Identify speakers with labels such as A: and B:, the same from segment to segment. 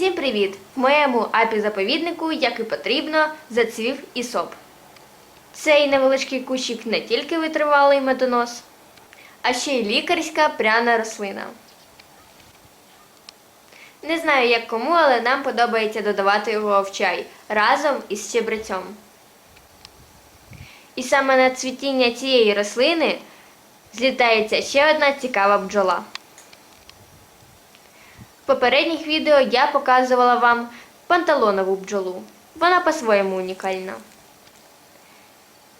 A: Всім привіт! В моєму апі-заповіднику, як і потрібно, зацвів ісоп. Цей невеличкий кущик не тільки витривалий медонос, а ще й лікарська пряна рослина. Не знаю, як кому, але нам подобається додавати його в чай разом із щебрецем. І саме на цвітіння цієї рослини злітається ще одна цікава бджола. Попередніх відео я показувала вам панталонову бджолу. Вона по-своєму унікальна.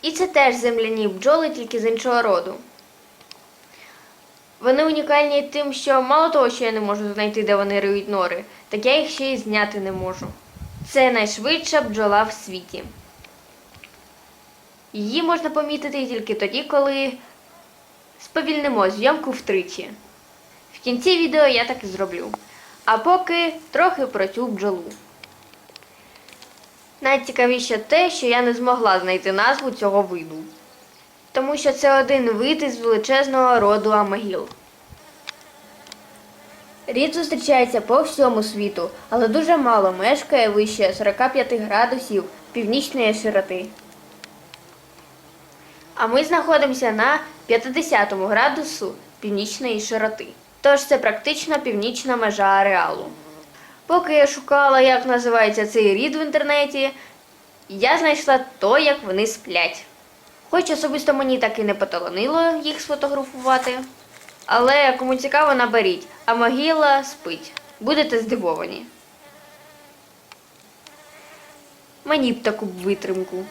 A: І це теж земляні бджоли, тільки з іншого роду. Вони унікальні тим, що мало того, що я не можу знайти, де вони риють нори, так я їх ще й зняти не можу. Це найшвидша бджола в світі. Її можна помітити тільки тоді, коли сповільнимо зйомку втричі. В кінці відео я так і зроблю. А поки трохи про цю бджолу. Найцікавіше те, що я не змогла знайти назву цього виду. Тому що це один вид із величезного роду амагіл. Рід зустрічається по всьому світу, але дуже мало мешкає вище 45 градусів північної широти. А ми знаходимося на 50 градусу північної широти. Тож це практично північна межа ареалу. Поки я шукала, як називається цей рід в інтернеті, я знайшла то, як вони сплять. Хоч особисто мені так і не поталанило їх сфотографувати. Але кому цікаво, наберіть, а могила спить. Будете здивовані. Мені б таку витримку.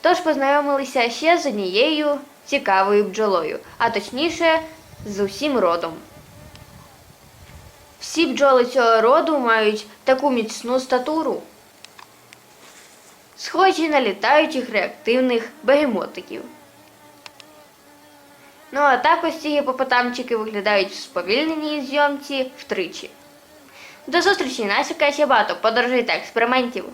A: Тож познайомилися ще з однією цікавою бджолою, а точніше з усім родом. Всі бджоли цього роду мають таку міцну статуру, схожі на літаючих реактивних бегемотиків. Ну а також ці гіпопотамчики виглядають в сповільненій зйомці втричі. До зустрічі! Чекає ще багато подорожей та експериментів.